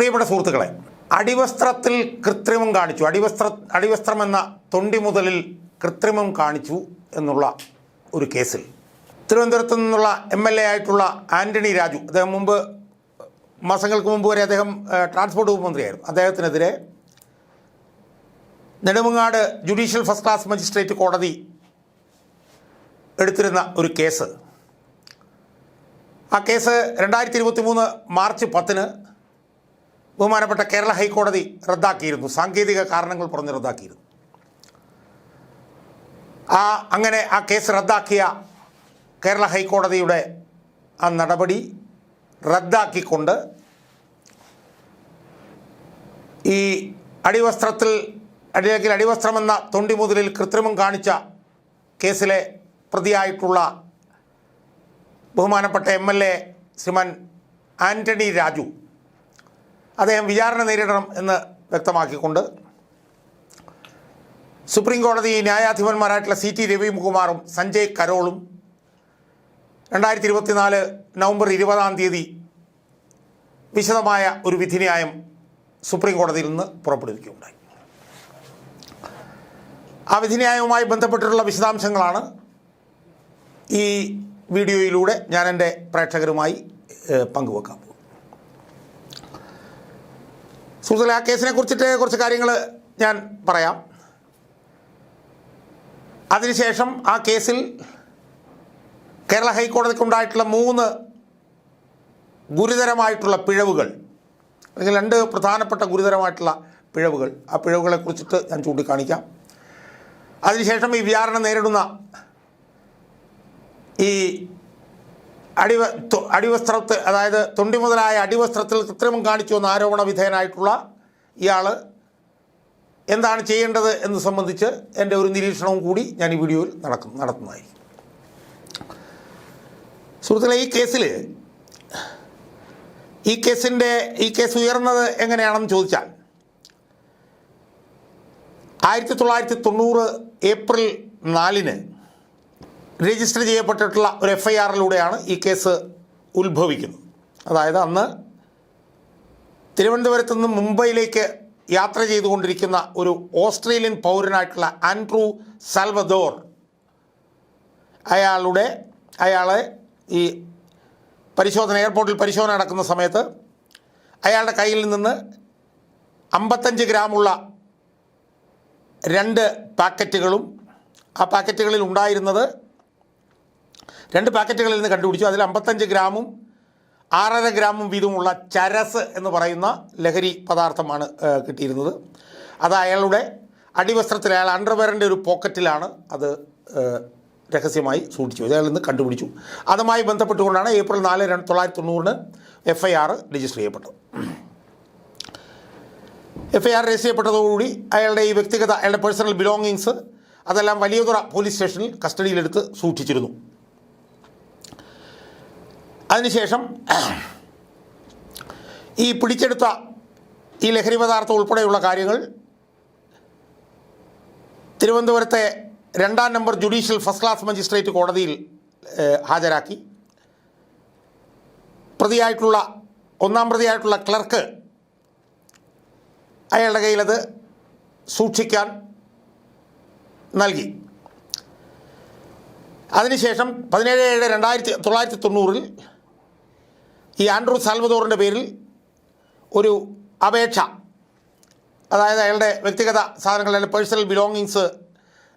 പ്രിയപ്പെട്ട സുഹൃത്തുക്കളെ അടിവസ്ത്രത്തിൽ കൃത്രിമം കാണിച്ചു. അടിവസ്ത്ര അടിവസ്ത്രം എന്ന തൊണ്ടി മുതലിൽ കൃത്രിമം കാണിച്ചു എന്നുള്ള ഒരു കേസിൽ. തിരുവനന്തപുരത്ത് നിന്നുള്ള എം എൽ എ ആയിട്ടുള്ള ആന്റണി രാജു അദ്ദേഹം മുമ്പ് മാസങ്ങൾക്ക് മുമ്പ് വരെ അദ്ദേഹം ട്രാൻസ്പോർട്ട് വകുപ്പ് മന്ത്രിയായിരുന്നു അദ്ദേഹത്തിനെതിരെ Nedumangad judicial first class magistrate കോടതി എടുത്തിരുന്ന ഒരു കേസ്. ആ കേസ് രണ്ടായിരത്തി ഇരുപത്തി മൂന്ന് മാർച്ച് പത്തിന് ബഹുമാനപ്പെട്ട കേരള ഹൈക്കോടതി റദ്ദാക്കിയിരുന്നു. സാങ്കേതിക കാരണങ്ങൾ പറഞ്ഞ് റദ്ദാക്കിയിരുന്നു. ആ അങ്ങനെ ആ കേസ് റദ്ദാക്കിയ കേരള ഹൈക്കോടതിയുടെ ആ നടപടി റദ്ദാക്കിക്കൊണ്ട് ഈ അടിവസ്ത്രത്തിൽ അല്ലെങ്കിൽ അടിവസ്ത്രമെന്ന തൊണ്ടി മുതലിൽ കൃത്രിമം കാണിച്ച കേസിലെ പ്രതിയായിട്ടുള്ള ബഹുമാനപ്പെട്ട M L A Sriman Antony Raju അദ്ദേഹം വിചാരണ നേരിടണം എന്ന് വ്യക്തമാക്കിക്കൊണ്ട് സുപ്രീം കോടതി ന്യായാധിപന്മാരായിട്ടുള്ള സി ടി രവികുമാറും സഞ്ജയ് കരോളും രണ്ടായിരത്തി ഇരുപത്തിനാല് നവംബർ ഇരുപതാം തീയതി വിശദമായ ഒരു വിധിന്യായം സുപ്രീം കോടതിയിൽ നിന്ന് പുറപ്പെടുവിക്കുകയുണ്ടായി. ആ വിധിന്യായവുമായി ബന്ധപ്പെട്ടിട്ടുള്ള വിശദാംശങ്ങളാണ് ഈ വീഡിയോയിലൂടെ ഞാൻ എന്റെ പ്രേക്ഷകരുമായി ഏഹ്, സുഹൃത്തുക്കളെ ആ കേസിനെ കുറിച്ചിട്ട് കുറച്ച് കാര്യങ്ങൾ ഞാൻ പറയാം. അതിനുശേഷം ആ കേസിൽ കേരള ഹൈക്കോടതിക്കുണ്ടായിട്ടുള്ള മൂന്ന് ഗുരുതരമായിട്ടുള്ള പിഴവുകൾ അല്ലെങ്കിൽ രണ്ട് പ്രധാനപ്പെട്ട ഗുരുതരമായിട്ടുള്ള പിഴവുകൾ. ആ പിഴവുകളെ കുറിച്ചിട്ട് ഞാൻ ചൂണ്ടിക്കാണിക്കാം. അതിനുശേഷം ഈ വിചാരണ നേരിടുന്ന ഈ അടിവ അടിവസ്ത്രത്തിൽ അതായത് തൊണ്ടി മുതലായ അടിവസ്ത്രത്തിൽ കൃത്രിമം കാണിച്ചു എന്ന ആരോപണ വിധേയനായിട്ടുള്ള ഇയാൾ എന്താണ് ചെയ്യേണ്ടത് എന്ന് സംബന്ധിച്ച് എന്റെ ഒരു നിരീക്ഷണവും കൂടി ഞാൻ ഈ വീഡിയോയിൽ നടക്കും നടത്തുന്നതായിരിക്കും. സുഹൃത്തുക്കളെ ഈ കേസിൽ ഈ കേസിന്റെ ഈ കേസ് ഉയർന്നത് എങ്ങനെയാണെന്ന് ചോദിച്ചാൽ ആയിരത്തി തൊള്ളായിരത്തി തൊണ്ണൂറ് ഏപ്രിൽ നാലിന് രജിസ്റ്റർ ചെയ്യപ്പെട്ടിട്ടുള്ള ഒരു എഫ് ഐ ആറിലൂടെയാണ് ഈ കേസ് ഉത്ഭവിക്കുന്നത്. അതായത് അന്ന് തിരുവനന്തപുരത്ത് നിന്ന് മുംബൈയിലേക്ക് യാത്ര ചെയ്തുകൊണ്ടിരിക്കുന്ന ഒരു ഓസ്ട്രേലിയൻ പൗരനായിട്ടുള്ള ആൻഡ്രൂ സാൽവദോർ അയാളുടെ അയാളെ ഈ പരിശോധന എയർപോർട്ടിൽ പരിശോധന നടക്കുന്ന സമയത്ത് അയാളുടെ കയ്യിൽ നിന്ന് അമ്പത്തഞ്ച് ഗ്രാമുള്ള രണ്ട് പാക്കറ്റുകളും ആ പാക്കറ്റുകളിൽ ഉണ്ടായിരുന്നത് രണ്ട് പാക്കറ്റുകളിൽ നിന്ന് കണ്ടുപിടിച്ചു. അതിൽ അമ്പത്തഞ്ച് ഗ്രാമും ആറര ഗ്രാമും വീതമുള്ള ചരസ് എന്ന് പറയുന്ന ലഹരി പദാർത്ഥമാണ് കിട്ടിയിരുന്നത്. അത് അയാളുടെ അടിവസ്ത്രത്തിൽ അയാൾ അണ്ടർവെയറിന്റെ ഒരു പോക്കറ്റിലാണ് അത് രഹസ്യമായി സൂക്ഷിച്ചു. അയാൾ നിന്ന് കണ്ടുപിടിച്ചു. അതുമായി ബന്ധപ്പെട്ടുകൊണ്ടാണ് ഏപ്രിൽ നാല് രണ്ട് തൊള്ളായിരത്തി തൊണ്ണൂറിന് എഫ് ഐ ആർ രജിസ്റ്റർ ചെയ്യപ്പെട്ടത്. എഫ് ഐ ആർ രജിസ്റ്റർ ചെയ്യപ്പെട്ടതോടുകൂടി അയാളുടെ ഈ വ്യക്തിഗത അയാളുടെ പേഴ്സണൽ ബിലോങ്ങിങ്സ് അതെല്ലാം വലിയതുറ പോലീസ് സ്റ്റേഷനിൽ കസ്റ്റഡിയിലെടുത്ത് സൂക്ഷിച്ചിരുന്നു. അതിനുശേഷം ഈ പിടിച്ചെടുത്ത ഈ ലഹരി പദാർത്ഥം ഉൾപ്പെടെയുള്ള കാര്യങ്ങൾ തിരുവനന്തപുരത്തെ രണ്ടാം number judicial first class magistrate കോടതിയിൽ ഹാജരാക്കി. പ്രതിയായിട്ടുള്ള ഒന്നാം പ്രതിയായിട്ടുള്ള ക്ലർക്ക് അയാളുടെ കയ്യിലത് സൂക്ഷിക്കാൻ നൽകി. അതിനുശേഷം പതിനേഴ് ഏഴ് രണ്ടായിരത്തി തൊള്ളായിരത്തി തൊണ്ണൂറിൽ ഈ ആൻഡ്രൂ സാൽവദോറിന്റെ പേരിൽ ഒരു അപേക്ഷ അതായത് അയാളുടെ വ്യക്തിഗത സാധനങ്ങൾ അയാളുടെ പേഴ്സണൽ ബിലോങ്ങിങ്സ്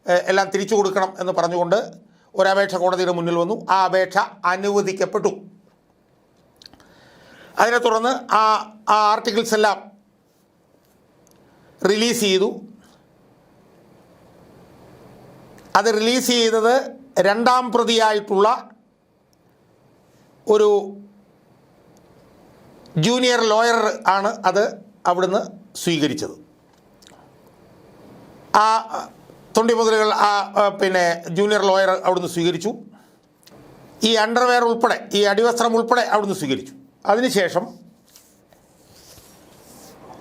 എല്ലാം തിരിച്ചു കൊടുക്കണം എന്ന് പറഞ്ഞുകൊണ്ട് ഒരപേക്ഷ കോടതിയുടെ മുന്നിൽ വന്നു. ആ അപേക്ഷ അനുവദിക്കപ്പെട്ടു. അതിനെ തുടർന്ന് ആ ആ ആർട്ടിക്കിൾസ് എല്ലാം റിലീസ് ചെയ്തു. അത് റിലീസ് ചെയ്തത് രണ്ടാം പ്രതിയായിട്ടുള്ള ഒരു ജൂനിയർ ലോയർ ആണ് അത് അവിടുന്ന് സ്വീകരിച്ചത്. ആ തൊണ്ടി മുതലുകൾ ആ പിന്നെ ജൂനിയർ ലോയർ അവിടുന്ന് സ്വീകരിച്ചു. ഈ അണ്ടർവെയർ ഉൾപ്പെടെ ഈ അടിവസ്ത്രം ഉൾപ്പെടെ അവിടുന്ന് സ്വീകരിച്ചു. അതിനുശേഷം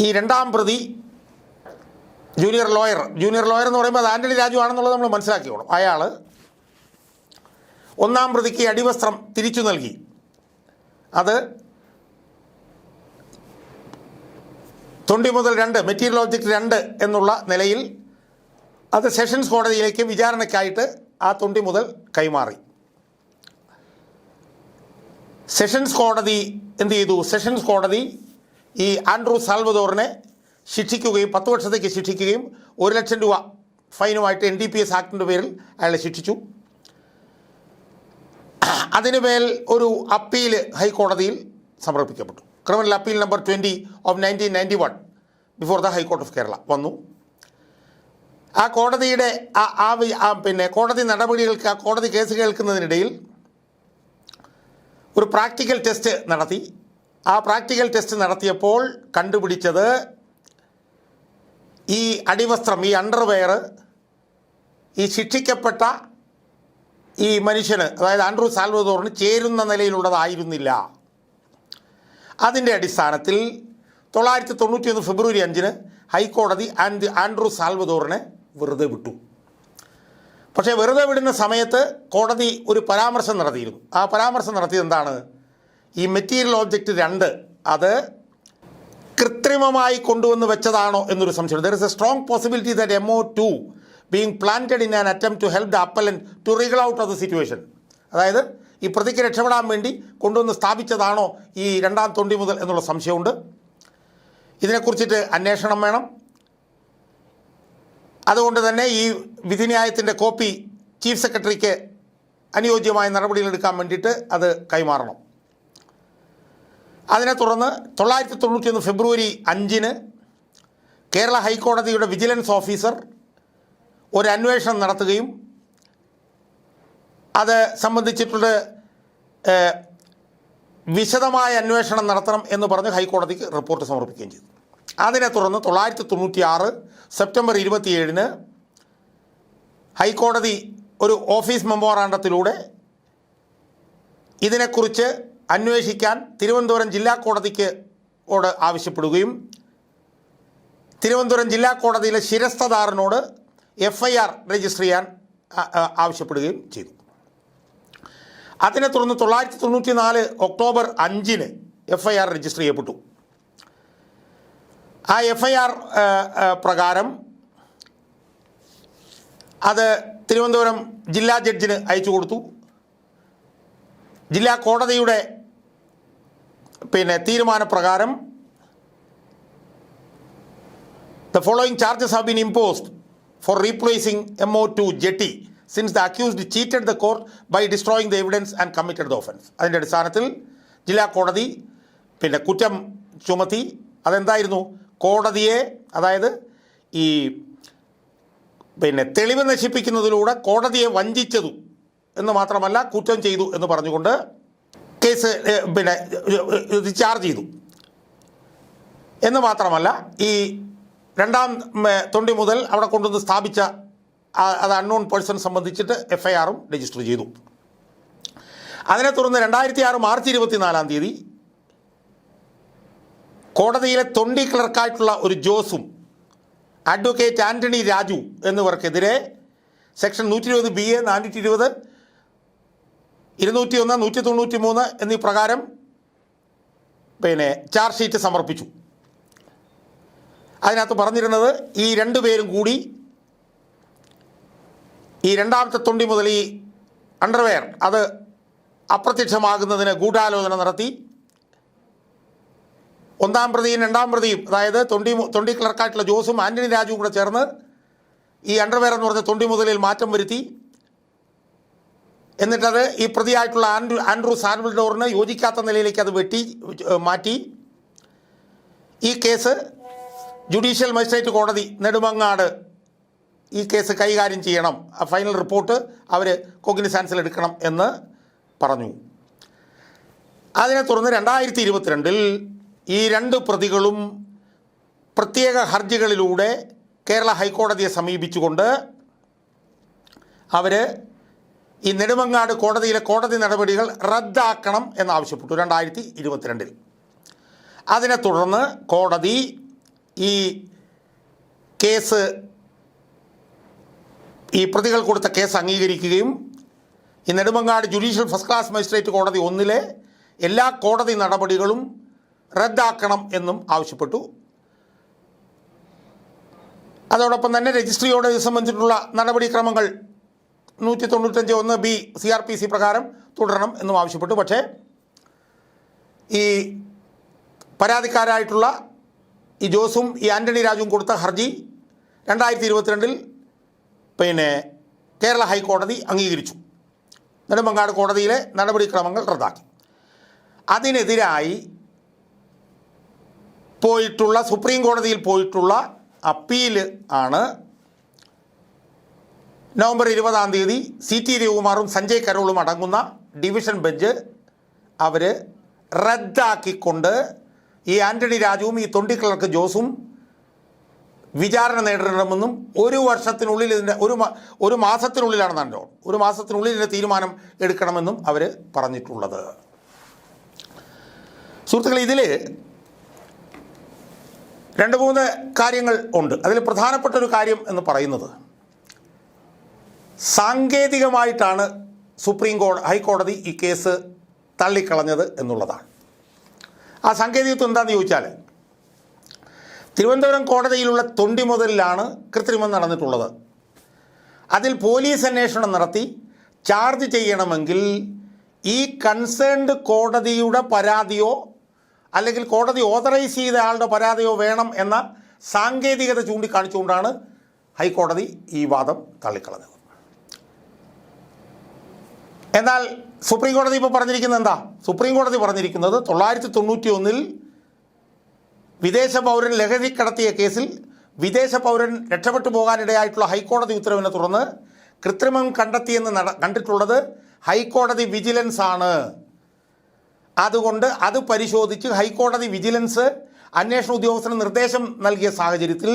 ഈ രണ്ടാം പ്രതി ജൂനിയർ ലോയർ ജൂനിയർ ലോയർ എന്ന് പറയുമ്പോൾ അത് ആന്റണി രാജു ആണെന്നുള്ളത് നമ്മൾ മനസ്സിലാക്കിയോളും അയാൾ ഒന്നാം പ്രതിക്ക് അടിവസ്ത്രം തിരിച്ചു നൽകി. അത് തൊണ്ടി മുതൽ രണ്ട് മെറ്റീരിയൽ ഓബ്ജക്റ്റ് രണ്ട് എന്നുള്ള നിലയിൽ അത് സെഷൻസ് കോടതിയിലേക്ക് വിചാരണയ്ക്കായിട്ട് ആ തൊണ്ടി മുതൽ കൈമാറി. സെഷൻസ് കോടതി എന്ത് ചെയ്തു? സെഷൻസ് കോടതി ഈ ആൻഡ്രൂ സാൽവദോറിനെ ശിക്ഷിക്കുകയും പത്ത് വർഷത്തേക്ക് ശിക്ഷിക്കുകയും ഒരു ലക്ഷം രൂപ ഫൈനുമായിട്ട് എൻ ഡി പി എസ് ആക്ടിന്റെ പേരിൽ അയാളെ ശിക്ഷിച്ചു. അതിനുമേൽ ഒരു അപ്പീൽ ഹൈക്കോടതിയിൽ സമർപ്പിക്കപ്പെട്ടു. Criminal appeal number twenty of nineteen ninety one before the high court of Kerala വന്നു. ആ കോടതിയുടെ ആ ആ പിന്നെ കോടതി നടപടികൾക്ക് ആ കോടതി കേസ് കേൾക്കുന്നതിനിടയിൽ ഒരു പ്രാക്ടിക്കൽ ടെസ്റ്റ് നടത്തി. ആ പ്രാക്ടിക്കൽ ടെസ്റ്റ് നടത്തിയപ്പോൾ കണ്ടുപിടിച്ചത് ഈ അടിവസ്ത്രം ഈ അണ്ടർവെയർ ഈ ശിക്ഷിക്കപ്പെട്ട ഈ മനുഷ്യന് അതായത് ആൻഡ്രൂ സാൽവദോറിന് ചേരുന്ന നിലയിലുള്ളതായിരുന്നില്ല. അതിന്റെ അടിസ്ഥാനത്തിൽ തൊള്ളായിരത്തി തൊണ്ണൂറ്റി ഒന്ന് ഫെബ്രുവരി അഞ്ചിന് ഹൈക്കോടതി ആൻഡ് ആൻഡ്രൂ സാൽവദോറിനെ വെറുതെ വിട്ടു. പക്ഷേ വെറുതെ വിടുന്ന സമയത്ത് കോടതി ഒരു പരാമർശം നടത്തിയിരുന്നു. ആ പരാമർശം നടത്തിയത് എന്താണ്? ഈ മെറ്റീരിയൽ ഓബ്ജക്റ്റ് രണ്ട് അത് കൃത്രിമമായി കൊണ്ടുവന്ന് വെച്ചതാണോ എന്നൊരു സംശയം there is a strong possibility that M O two being planted in an attempt to help the appellant to wriggle out of the situation അതായത് ഈ പ്രതിക്ക് രക്ഷപ്പെടാൻ വേണ്ടി കൊണ്ടുവന്ന് സ്ഥാപിച്ചതാണോ ഈ രണ്ടാം തൊണ്ടി മുതൽ എന്നുള്ള സംശയമുണ്ട്. ഇതിനെക്കുറിച്ചിട്ട് അന്വേഷണം വേണം. അതുകൊണ്ട് തന്നെ ഈ വിധിന്യായത്തിന്റെ കോപ്പി ചീഫ് സെക്രട്ടറിക്ക് അനുയോജ്യമായ നടപടികളെടുക്കാൻ വേണ്ടിയിട്ട് അത് കൈമാറണം. അതിനെ തുടർന്ന് തൊള്ളായിരത്തി തൊണ്ണൂറ്റിയൊന്ന് ഫെബ്രുവരി അഞ്ചിന് കേരള ഹൈക്കോടതിയുടെ വിജിലൻസ് ഓഫീസർ ഒരു അന്വേഷണം നടത്തുകയും അത് സംബന്ധിച്ചിട്ടുള്ള വിശദമായ അന്വേഷണം നടത്തണം എന്ന് പറഞ്ഞ് ഹൈക്കോടതിക്ക് റിപ്പോർട്ട് സമർപ്പിക്കുകയും ചെയ്തു. അതിനെ തുടർന്ന് തൊള്ളായിരത്തി തൊണ്ണൂറ്റി ആറ് സെപ്റ്റംബർ ഇരുപത്തിയേഴിന് ഹൈക്കോടതി ഒരു ഓഫീസ് മെമ്മോറാണ്ടത്തിലൂടെ ഇതിനെക്കുറിച്ച് അന്വേഷിക്കാൻ തിരുവനന്തപുരം ജില്ലാ കോടതിക്ക് ഓട് ആവശ്യപ്പെടുകയും തിരുവനന്തപുരം ജില്ലാ കോടതിയിലെ ശിരസ്തദാറിനോട് എഫ് ഐ ആർ രജിസ്റ്റർ ചെയ്യാൻ ആവശ്യപ്പെടുകയും ചെയ്തു. അതിനെ തുടർന്ന് തൊള്ളായിരത്തി തൊണ്ണൂറ്റി നാല് ഒക്ടോബർ അഞ്ചിന് എഫ് ഐ ആർ രജിസ്റ്റർ ചെയ്യപ്പെട്ടു. ആ എഫ് ഐ ആർ പ്രകാരം അത് തിരുവനന്തപുരം ജില്ലാ ജഡ്ജിന് അയച്ചു കൊടുത്തു. ജില്ലാ കോടതിയുടെ പിന്നെ തീരുമാനപ്രകാരം The following charges have been imposed for replacing MO2 jetty since the accused cheated the court by destroying the evidence and committed the offense. അതിന്റെ അടിസ്ഥാനത്തിൽ ജില്ലാ കോടതി പിന്നെ കുറ്റം ചുമത്തി അതെന്തായിരുന്നു കോടതിയെ അതായത് ഈ പിന്നെ തെളിവ് നശിപ്പിക്കുന്നതിലൂടെ കോടതിയെ വഞ്ചിച്ചതു എന്ന് മാത്രമല്ല കുറ്റം ചെയ്തു എന്ന് പറഞ്ഞുകൊണ്ട് കേസ് പിന്നെ ചാർജ് ചെയ്തു എന്ന് മാത്രമല്ല ഈ രണ്ടാം തൊണ്ടി മുതൽ അവിടെ കൊണ്ടുവന്ന് സ്ഥാപിച്ച അത് അൺനോൺ പേഴ്സൺ സംബന്ധിച്ചിട്ട് എഫ് ഐ ആറും രജിസ്റ്റർ ചെയ്തു. അതിനെ തുടർന്ന് രണ്ടായിരത്തി ആറ് മാർച്ച് ഇരുപത്തിനാലാം തീയതി കോടതിയിലെ തൊണ്ടി ക്ലർക്കായിട്ടുള്ള ഒരു ജോസും അഡ്വക്കേറ്റ് ആന്റണി രാജു എന്നിവർക്കെതിരെ സെക്ഷൻ നൂറ്റി ഇരുപത് ബി എ നാനൂറ്റി ഇരുപത് ഇരുന്നൂറ്റി ഒന്ന് നൂറ്റി തൊണ്ണൂറ്റി മൂന്ന് എന്നീ പ്രകാരം പിന്നെ ചാർജ് ഷീറ്റ് സമർപ്പിച്ചു. അതിനകത്ത് പറഞ്ഞിരുന്നത് ഈ രണ്ടു പേരും കൂടി ഈ രണ്ടാമത്തെ തൊണ്ടി മുതൽ ഈ അണ്ടർവെയർ അത് അപ്രത്യക്ഷമാകുന്നതിന് ഗൂഢാലോചന നടത്തി. ഒന്നാം പ്രതിയും രണ്ടാം പ്രതിയും അതായത് തൊണ്ടി തൊണ്ടി ക്ലർക്കായിട്ടുള്ള ജോസും ആന്റണി രാജുവും കൂടെ ചേർന്ന് ഈ അണ്ടർവെയർ എന്ന് പറഞ്ഞ തൊണ്ടി മുതലിൽ മാറ്റം വരുത്തി. എന്നിട്ടത് ഈ പ്രതിയായിട്ടുള്ള ആൻഡ്രു ആൻഡ്രൂ സാൻവിൽഡോറിന് യോജിക്കാത്ത നിലയിലേക്ക് അത് വെട്ടി മാറ്റി. ഈ കേസ് ജുഡീഷ്യൽ മജിസ്ട്രേറ്റ് കോടതി നെടുമങ്ങാട് ഈ കേസ് കൈകാര്യം ചെയ്യണം. ഫൈനൽ റിപ്പോർട്ട് അവർ കോഗ്നിസാൻസിൽ എടുക്കണം എന്ന് പറഞ്ഞു. അതിനെ തുടർന്ന് രണ്ടായിരത്തി ഇരുപത്തിരണ്ടിൽ ഈ രണ്ട് പ്രതികളും പ്രത്യേക ഹർജികളിലൂടെ കേരള ഹൈക്കോടതിയെ സമീപിച്ചുകൊണ്ട് അവർ ഈ നെടുമങ്ങാട് കോടതിയിലെ കോടതി നടപടികൾ റദ്ദാക്കണം എന്നാവശ്യപ്പെട്ടു രണ്ടായിരത്തി ഇരുപത്തിരണ്ടിൽ അതിനെ തുടർന്ന് കോടതി ഈ കേസ് ഈ പ്രതികൾ കൊടുത്ത കേസ് അംഗീകരിക്കുകയും ഈ Nedumangad judicial first class magistrate കോടതി ഒന്നിലെ എല്ലാ കോടതി നടപടികളും റദ്ദാക്കണം എന്നും ആവശ്യപ്പെട്ടു. അതോടൊപ്പം തന്നെ രജിസ്ട്രിയോട് സംബന്ധിച്ചിട്ടുള്ള നടപടിക്രമങ്ങൾ നൂറ്റി തൊണ്ണൂറ്റഞ്ച് ഒന്ന് B C R P C പ്രകാരം തുടരണം എന്നും ആവശ്യപ്പെട്ടു. പക്ഷേ ഈ പരാതിക്കാരായിട്ടുള്ള ഈ ജോസും ഈ ആന്റണി രാജുവും കൊടുത്ത ഹർജി രണ്ടായിരത്തി ഇരുപത്തിരണ്ടിൽ പിന്നെ കേരള ഹൈക്കോടതി അംഗീകരിച്ചു. നെടുമങ്ങാട് കോടതിയിലെ നടപടിക്രമങ്ങൾ റദ്ദാക്കി. അതിനെതിരായി പോയിട്ടുള്ള സുപ്രീം കോടതിയിൽ പോയിട്ടുള്ള അപ്പീൽ ആണ് നവംബർ ഇരുപതാം തീയതി സി ടി രവികുമാറും സഞ്ജയ് കരോളും അടങ്ങുന്ന ഡിവിഷൻ ബെഞ്ച് അവർ റദ്ദാക്കിക്കൊണ്ട് ഈ ആന്റണി രാജുവും ഈ തൊണ്ടി ക്ലർക്ക് ജോസും വിചാരണ നേരിടണമെന്നും ഒരു വർഷത്തിനുള്ളിൽ ഇതിന്റെ ഒരു ഒരു മാസത്തിനുള്ളിലാണ് നല്ലോ ഒരു മാസത്തിനുള്ളിൽ ഇതിന്റെ തീരുമാനം എടുക്കണമെന്നും അവർ പറഞ്ഞിട്ടുള്ളത്. സുഹൃത്തുക്കളെ ഇതിൽ രണ്ട് മൂന്ന് കാര്യങ്ങൾ ഉണ്ട്. അതിൽ പ്രധാനപ്പെട്ട ഒരു കാര്യം എന്ന് പറയുന്നത് സാങ്കേതികമായിട്ടാണ് സുപ്രീം കോടതി ഹൈക്കോടതി ഈ കേസ് തള്ളിക്കളഞ്ഞത് എന്നുള്ളതാണ്. ആ സാങ്കേതികത്വം എന്താണെന്ന് ചോദിച്ചാൽ തിരുവനന്തപുരം കോടതിയിലുള്ള തൊണ്ടി മുതലിലാണ് കൃത്രിമം നടന്നിട്ടുള്ളത്. അതിൽ പോലീസ് അന്വേഷണം നടത്തി ചാർജ് ചെയ്യണമെങ്കിൽ ഈ കൺസേൺഡ് കോടതിയുടെ പരാതിയോ അല്ലെങ്കിൽ കോടതി ഓതറൈസ് ചെയ്ത ആളുടെ പരാതിയോ വേണം എന്ന സാങ്കേതികത ചൂണ്ടിക്കാണിച്ചുകൊണ്ടാണ് ഹൈക്കോടതി ഈ വാദം തള്ളിക്കളഞ്ഞത്. എന്നാൽ സുപ്രീം കോടതി ഇപ്പോൾ പറഞ്ഞിരിക്കുന്നത് എന്താ? സുപ്രീം കോടതി പറഞ്ഞിരിക്കുന്നത് തൊള്ളായിരത്തി തൊണ്ണൂറ്റി ഒന്നിൽ വിദേശ പൗരൻ ലഹരി കടത്തിയ കേസിൽ വിദേശ പൗരൻ രക്ഷപ്പെട്ടു പോകാനിടയായിട്ടുള്ള ഹൈക്കോടതി ഉത്തരവിനെ തുടർന്ന് കൃത്രിമം കണ്ടെത്തിയെന്ന് നട കണ്ടിട്ടുള്ളത് ഹൈക്കോടതി വിജിലൻസ് ആണ്. അതുകൊണ്ട് അത് പരിശോധിച്ച് ഹൈക്കോടതി വിജിലൻസ് അന്വേഷണ ഉദ്യോഗസ്ഥന് നിർദ്ദേശം നൽകിയ സാഹചര്യത്തിൽ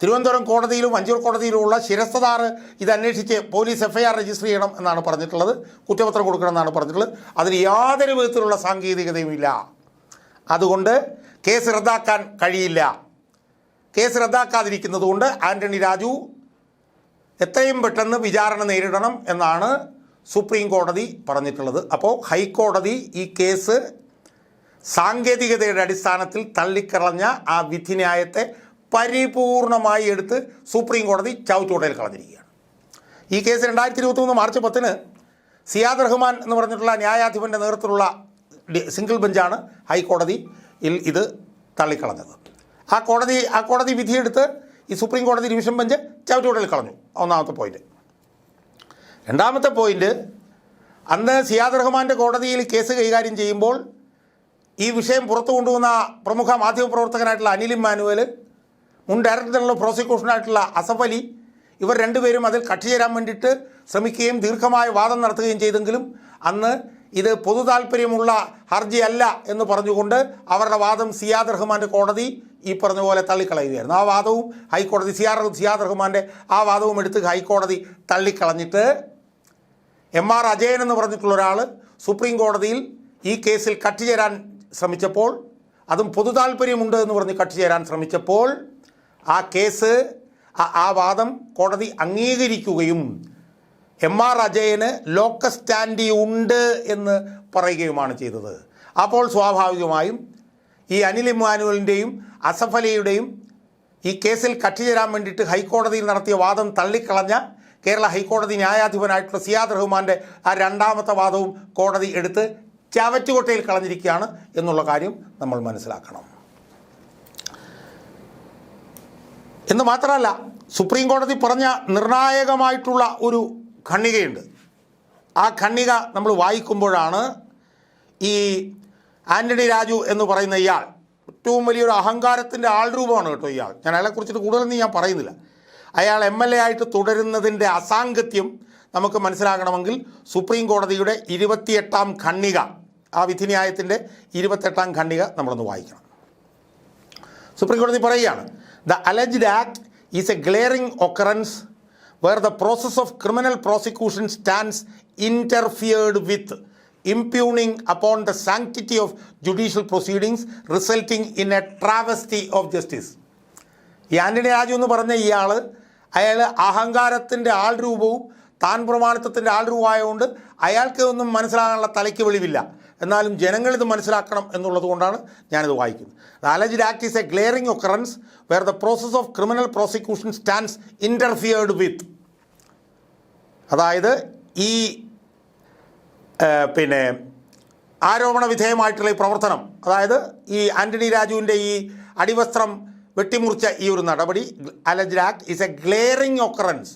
തിരുവനന്തപുരം കോടതിയിലും അഞ്ചൂർ കോടതിയിലുമുള്ള ശിരസ്തദാർ ഇത് അന്വേഷിച്ച് പോലീസ് എഫ്ഐആർ രജിസ്റ്റർ ചെയ്യണം എന്നാണ് പറഞ്ഞിട്ടുള്ളത്. കുറ്റപത്രം കൊടുക്കണം എന്നാണ് പറഞ്ഞിട്ടുള്ളത്. അതിന് യാതൊരു വിധത്തിലുള്ള സാങ്കേതികതയും ഇല്ല അതുകൊണ്ട് കേസ് റദ്ദാക്കാൻ കഴിയില്ല. കേസ് റദ്ദാക്കാതിരിക്കുന്നത് കൊണ്ട് ആന്റണി രാജു എത്രയും പെട്ടെന്ന് വിചാരണ നേരിടണം എന്നാണ് സുപ്രീം കോടതി പറഞ്ഞിട്ടുള്ളത്. അപ്പോൾ ഹൈക്കോടതി ഈ കേസ് സാങ്കേതികതയുടെ അടിസ്ഥാനത്തിൽ തള്ളിക്കളഞ്ഞ ആ വിധിന്യായത്തെ പരിപൂർണമായി എടുത്ത് സുപ്രീം കോടതി ചവിട്ടുകൊടയിൽ കളഞ്ഞിരിക്കുകയാണ്. ഈ കേസ് രണ്ടായിരത്തി ഇരുപത്തി മൂന്ന് മാർച്ച് പത്തിന് സിയാദ് റഹ്മാൻ എന്ന് പറഞ്ഞിട്ടുള്ള ന്യായാധിപന്റെ നേതൃത്വത്തിലുള്ള സിംഗിൾ ബെഞ്ചാണ് ഹൈക്കോടതിയിൽ ഇത് തള്ളിക്കളഞ്ഞത്. ആ കോടതി ആ കോടതി വിധിയെടുത്ത് ഈ സുപ്രീം കോടതി ഡിവിഷൻ ബെഞ്ച് ചവിട്ടുകൂടൽ കളഞ്ഞു. ഒന്നാമത്തെ പോയിന്റ് രണ്ടാമത്തെ പോയിന്റ് അന്ന് സിയാദ് റഹ്മാന്റെ കോടതിയിൽ കേസ് കൈകാര്യം ചെയ്യുമ്പോൾ ഈ വിഷയം പുറത്തു കൊണ്ടുവന്ന പ്രമുഖ മാധ്യമപ്രവർത്തകനായിട്ടുള്ള അനിൽ ഇമ്മാനുവൽ മുൻ ഡയറക്ടർ ജനറൽ പ്രോസിക്യൂഷനായിട്ടുള്ള അസഫ് അലി ഇവർ രണ്ടുപേരും അതിൽ കക്ഷി ചേരാൻ വേണ്ടിയിട്ട് ശ്രമിക്കുകയും ദീർഘമായ വാദം നടത്തുകയും ചെയ്തെങ്കിലും അന്ന് ഇത് പൊതു താല്പര്യമുള്ള ഹർജിയല്ല എന്ന് പറഞ്ഞുകൊണ്ട് അവരുടെ വാദം സിയാദ് റഹ്മാന്റെ കോടതി ഈ പറഞ്ഞ പോലെ തള്ളിക്കളയുകയായിരുന്നു. ആ വാദവും ഹൈക്കോടതി സിയാർ സിയാദ് റഹ്മാന്റെ ആ വാദവും എടുത്ത് ഹൈക്കോടതി തള്ളിക്കളഞ്ഞിട്ട് എം ആർ അജയൻ എന്ന് പറഞ്ഞിട്ടുള്ള ഒരാൾ സുപ്രീം കോടതിയിൽ ഈ കേസിൽ കട്ട് ചേരാൻ ശ്രമിച്ചപ്പോൾ അതും പൊതു താല്പര്യമുണ്ട് എന്ന് പറഞ്ഞ് കട്ട് ചേരാൻ ശ്രമിച്ചപ്പോൾ ആ കേസ് ആ- വാദം കോടതി അംഗീകരിക്കുകയും എം ആർ അജയന് ലോക്കൽ സ്റ്റാൻഡി ഉണ്ട് എന്ന് പറയുകയുമാണ് ചെയ്തത്. അപ്പോൾ സ്വാഭാവികമായും ഈ അനിൽ ഇമ്മാനുവലിന്റെയും അസഫലിയുടെയും ഈ കേസിൽ കക്ഷി ചേരാൻ വേണ്ടിയിട്ട് ഹൈക്കോടതിയിൽ നടത്തിയ വാദം തള്ളിക്കളഞ്ഞ കേരള ഹൈക്കോടതി ന്യായാധിപനായിട്ടുള്ള സിയാദ് റഹ്മാന്റെ ആ രണ്ടാമത്തെ വാദവും കോടതി എടുത്ത് ചവറ്റുകൊട്ടയിൽ കളഞ്ഞിരിക്കുകയാണ് എന്നുള്ള കാര്യം നമ്മൾ മനസ്സിലാക്കണം. എന്ന് മാത്രമല്ല സുപ്രീം കോടതി പറഞ്ഞ നിർണായകമായിട്ടുള്ള ഒരു ഖണ്ണികയുണ്ട് ആ ഖണ്ണിക നമ്മൾ വായിക്കുമ്പോഴാണ് ഈ ആന്റണി രാജു എന്ന് പറയുന്ന ഇയാൾ ഏറ്റവും വലിയൊരു അഹങ്കാരത്തിന്റെ ആൾരൂപമാണ് കേട്ടോ ഇയാൾ. ഞാൻ അയാളെക്കുറിച്ചിട്ട് കൂടുതലൊന്നും ഞാൻ പറയുന്നില്ല. അയാൾ എം എൽ എ ആയിട്ട് തുടരുന്നതിന്റെ അസാംഗത്യം നമുക്ക് മനസ്സിലാകണമെങ്കിൽ സുപ്രീം കോടതിയുടെ ഇരുപത്തിയെട്ടാം ഖണ്ണിക ആ വിധിന്യായത്തിന്റെ ഇരുപത്തെട്ടാം ഖണ്ഡിക നമ്മളൊന്ന് വായിക്കണം. സുപ്രീം കോടതി പറയുകയാണ് the alleged act is a glaring occurrence where the process of criminal prosecution stands interfered with impugning upon the sanctity of judicial proceedings resulting in a travesty of justice. ഈ ആന്റണി രാജു എന്ന് പറഞ്ഞ ഇയാൾ അയാൾ അഹങ്കാരത്തിന്റെ ആൾ രൂപവും താൻ പ്രമാണിത്വത്തിന്റെ ആൾ രൂപമായതുകൊണ്ട് അയാൾക്ക് ഒന്നും മനസ്സിലാകാനുള്ള തലയ്ക്ക് വെളിവില്ല. എന്നാലും ജനങ്ങൾ ഇത് മനസ്സിലാക്കണം എന്നുള്ളത് കൊണ്ടാണ് ഞാനിത് വായിക്കുന്നത്. Alleged act is a glaring occurrence where the process of criminal prosecution stands interfered with അതായത് ഈ പിന്നെ ആരോപണ വിധേയമായിട്ടുള്ള ഈ പ്രവർത്തനം അതായത് ഈ ആന്റണി രാജുവിന്റെ ഈ അടിവസ്ത്രം വെട്ടിമുറിച്ച ഈ ഒരു നടപടി alleged act is a glaring occurrence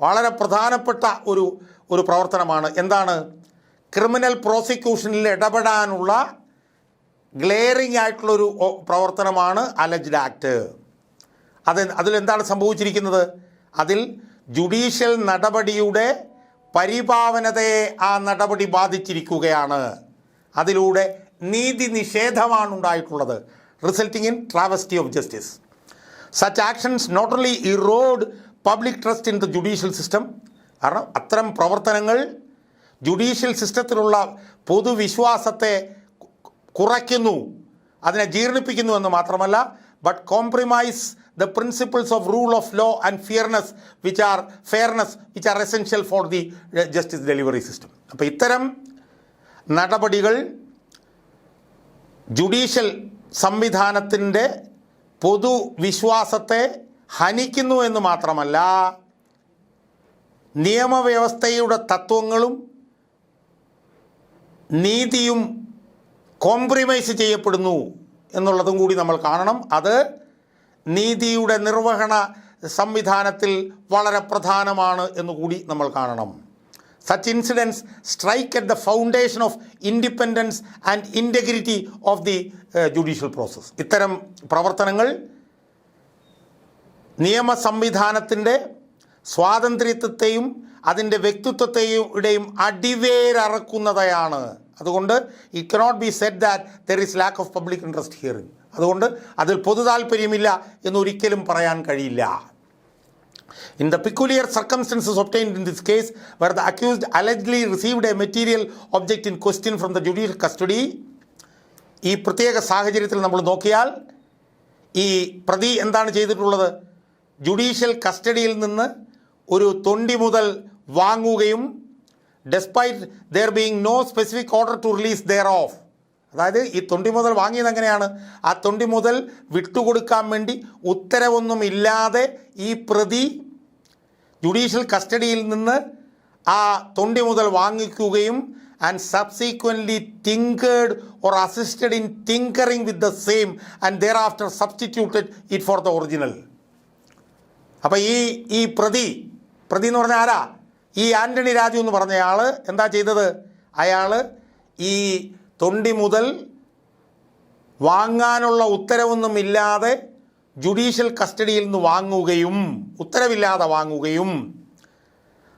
വളരെ പ്രധാനപ്പെട്ട ഒരു ഒരു പ്രവർത്തനമാണ്. എന്താണ്? ക്രിമിനൽ പ്രോസിക്യൂഷനിൽ ഇടപെടാനുള്ള ഗ്ലെയറിംഗ് ആയിട്ടുള്ളൊരു പ്രവർത്തനമാണ് അലജ്ഡ് ആക്ട് അത് അതിലെന്താണ് സംഭവിച്ചിരിക്കുന്നത്? അതിൽ ജുഡീഷ്യൽ നടപടിയുടെ പരിപാവനതയെ ആ നടപടി ബാധിച്ചിരിക്കുകയാണ്. അതിലൂടെ നീതി നിഷേധമാണ് ഉണ്ടായിട്ടുള്ളത്. Resulting in travesty of justice such actions not only eroded public trust in the judicial system കാരണം അത്തരം പ്രവർത്തനങ്ങൾ ജുഡീഷ്യൽ സിസ്റ്റത്തിലുള്ള പൊതുവിശ്വാസത്തെ കുറയ്ക്കുന്നു അതിനെ ജീർണിപ്പിക്കുന്നു എന്ന് മാത്രമല്ല but compromise the principles of rule of law and fairness which are fairness which are essential for the justice delivery system അപ്പോൾ ഇത്തരം നടപടികൾ ജുഡീഷ്യൽ സംവിധാനത്തിന്റെ പൊതുവിശ്വാസത്തെ ഹനിക്കുന്നു എന്ന് മാത്രമല്ല നിയമവ്യവസ്ഥയുടെ തത്വങ്ങളും നീതിയും കോംപ്രമൈസ് ചെയ്യപ്പെടുന്നു എന്നുള്ളതും കൂടി നമ്മൾ കാണണം. അത് നീതിയുടെ നിർവഹണ സംവിധാനത്തിൽ വളരെ പ്രധാനമാണ് എന്നുകൂടി നമ്മൾ കാണണം. Such incidents strike at the foundation of independence and integrity of the judicial process ഇത്തരം പ്രവർത്തനങ്ങൾ നിയമ സംവിധാനത്തിന്റെ സ്വാതന്ത്ര്യത്വത്തെയും അതിന്റെ വ്യക്തിത്വത്തെയും ഇടയും അടിവേരറക്കുന്നതാണ് അതുകൊണ്ട് it cannot be said that there is lack of public interest hearing അതുകൊണ്ട് അതിൽ പൊതു താല്പര്യമില്ല എന്നൊരിക്കലും പറയാൻ കഴിയില്ല. In the peculiar circumstances obtained in this case where the accused allegedly received a material object in question from the judicial custody ഈ പ്രത്യേക സാഹചര്യത്തിൽ നമ്മൾ നോക്കിയാൽ ഈ പ്രതി എന്താണ് ചെയ്തിട്ടുള്ളത്? ജുഡീഷ്യൽ കസ്റ്റഡിയിൽ നിന്ന് ഒരു തൊണ്ടി മുതൽ വാങ്ങുകയും despite there being no specific order to release thereof അതായത് ഈ തൊണ്ടി മുതൽ വാങ്ങിയത് എങ്ങനെയാണ്? ആ തൊണ്ടി മുതൽ വിട്ടുകൊടുക്കാൻ വേണ്ടി ഉത്തരവൊന്നും ഇല്ലാതെ ഈ പ്രതി ജുഡീഷ്യൽ കസ്റ്റഡിയിൽ നിന്ന് ആ തൊണ്ടി മുതൽ വാങ്ങിക്കുകയും and subsequently tinkered or assisted in tinkering with the same and thereafter substituted it for the original അപ്പോൾ ഈ ഈ പ്രതി പ്രതി എന്ന് പറഞ്ഞാൽ ആരാ? ഈ ആന്റണി രാജു എന്ന് പറഞ്ഞ പറഞ്ഞയാൾ എന്താ ചെയ്തത്? അയാൾ ഈ തൊണ്ടി മുതൽ വാങ്ങാനുള്ള ഉത്തരവൊന്നും ഇല്ലാതെ ജുഡീഷ്യൽ കസ്റ്റഡിയിൽ നിന്ന് വാങ്ങുകയും ഉത്തരവില്ലാതെ വാങ്ങുകയും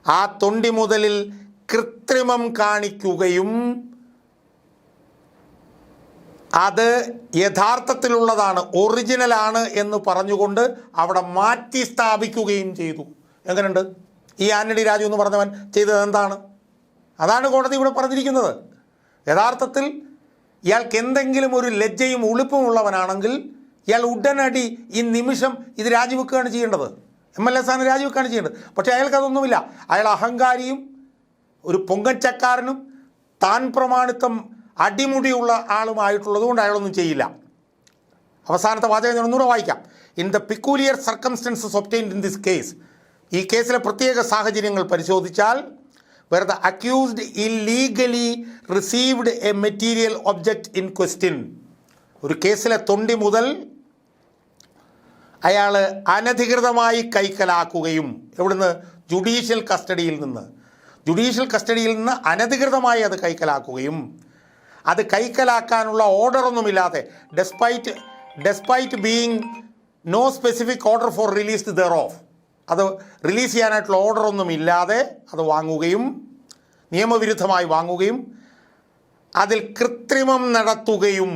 ആ തൊണ്ടി മുതലിൽ കൃത്രിമം കാണിക്കുകയും അത് യഥാർത്ഥത്തിലുള്ളതാണ് ഒറിജിനലാണ് എന്ന് പറഞ്ഞുകൊണ്ട് അവിടെ മാറ്റി സ്ഥാപിക്കുകയും ചെയ്തു. എങ്ങനെയുണ്ട് ഈ ആന്റണി രാജു എന്ന് പറഞ്ഞവൻ ചെയ്തത് എന്താണ്? അതാണ് കോടതി ഇവിടെ പറഞ്ഞിരിക്കുന്നത്. യഥാർത്ഥത്തിൽ ഇയാൾക്ക് എന്തെങ്കിലും ഒരു ലജ്ജയും ഉളുപ്പും ഉള്ളവനാണെങ്കിൽ ഇയാൾ ഉടനടി ഈ നിമിഷം ഇത് രാജിവെക്കുകയാണ് ചെയ്യേണ്ടത്. എം എൽ എ സ്ഥാനം രാജിവെക്കുകയാണ് ചെയ്യേണ്ടത്. പക്ഷേ അയാൾക്ക് അതൊന്നുമില്ല. അയാൾ അഹങ്കാരിയും ഒരു പൊങ്കച്ചക്കാരനും താൻ പ്രമാണിത്വം അടിമുടിയുള്ള ആളുമായിട്ടുള്ളതുകൊണ്ട് അയാളൊന്നും ചെയ്യില്ല. അവസാനത്തെ വാചകം ഞാൻ ഒന്നുകൂടെ വായിക്കാം. In the peculiar circumstances obtained in this case ഈ കേസിലെ പ്രത്യേക സാഹചര്യങ്ങൾ പരിശോധിച്ചാൽ where the accused illegally received a material object in question ഒരു കേസിലെ തൊണ്ടി മുതൽ അയാൾ അനധികൃതമായി കൈക്കലാക്കുകയും എവിടുന്ന്? ജുഡീഷ്യൽ കസ്റ്റഡിയിൽ നിന്ന്. ജുഡീഷ്യൽ കസ്റ്റഡിയിൽ നിന്ന് അനധികൃതമായി അത് കൈക്കലാക്കുകയും അത് കൈക്കലാക്കാനുള്ള ഓർഡറൊന്നുമില്ലാതെ despite despite being no specific order for released thereof അത് റിലീസ് ചെയ്യാനായിട്ടുള്ള ഓർഡറൊന്നും ഇല്ലാതെ അത് വാങ്ങുകയും നിയമവിരുദ്ധമായി വാങ്ങുകയും അതിൽ കൃത്രിമം നടത്തുകയും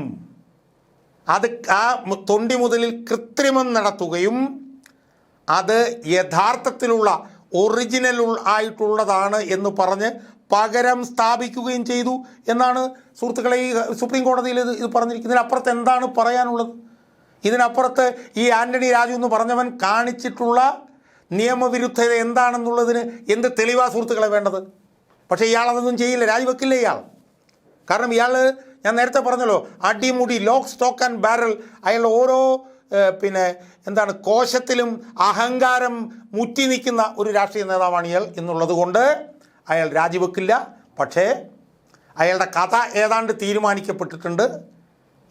അത് ആ തൊണ്ടി മുതലിൽ കൃത്രിമം നടത്തുകയും അത് യഥാർത്ഥത്തിലുള്ള ഒറിജിനൽ ആയിട്ടുള്ളതാണ് എന്ന് പറഞ്ഞ് പകരം സ്ഥാപിക്കുകയും ചെയ്തു എന്നാണ് സുഹൃത്തുക്കളെ ഈ സുപ്രീം കോടതിയിൽ ഇത് ഇത് പറഞ്ഞിരിക്കുന്നത്. ഇതിനപ്പുറത്ത് എന്താണ് പറയാനുള്ളത്? ഇതിനപ്പുറത്ത് ഈ ആന്റണി രാജു എന്ന് പറഞ്ഞവൻ കാണിച്ചിട്ടുള്ള നിയമവിരുദ്ധത എന്താണെന്നുള്ളതിന് എന്ത് തെളിവാ സുഹൃത്തുക്കളെ വേണ്ടത്? പക്ഷേ ഇയാൾ അതൊന്നും ചെയ്യില്ല രാജിവെക്കില്ല ഇയാൾ. കാരണം ഇയാൾ ഞാൻ നേരത്തെ പറഞ്ഞല്ലോ അടിമുടി ലോക്ക് സ്റ്റോക്ക് ആൻഡ് ബാരൽ അയാൾ ഓരോ പിന്നെ എന്താണ് കോശത്തിലും അഹങ്കാരം മുറ്റി നിൽക്കുന്ന ഒരു രാഷ്ട്രീയ നേതാവാണ് ഇയാൾ എന്നുള്ളത് കൊണ്ട് അയാൾ രാജിവെക്കില്ല. പക്ഷേ അയാളുടെ കഥ ഏതാണ്ട് തീരുമാനിക്കപ്പെട്ടിട്ടുണ്ട്.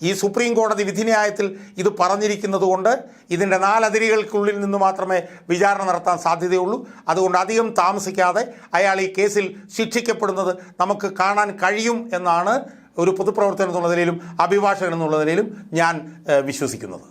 ഈ സുപ്രീം കോടതി വിധിന്യായത്തിൽ ഇത് പറഞ്ഞിരിക്കുന്നത് കൊണ്ട് ഇതിന്റെ നാലതിരുകൾക്കുള്ളിൽ നിന്ന് മാത്രമേ വിചാരണ നടത്താൻ സാധ്യതയുള്ളൂ. അതുകൊണ്ട് അധികം താമസിക്കാതെ അയാൾ ഈ കേസിൽ ശിക്ഷിക്കപ്പെടുന്നത് നമുക്ക് കാണാൻ കഴിയും എന്നാണ് ഒരു പൊതുപ്രവർത്തനം എന്നുള്ള നിലയിലും അഭിഭാഷകൻ എന്നുള്ള നിലയിലും ഞാൻ വിശ്വസിക്കുന്നത്.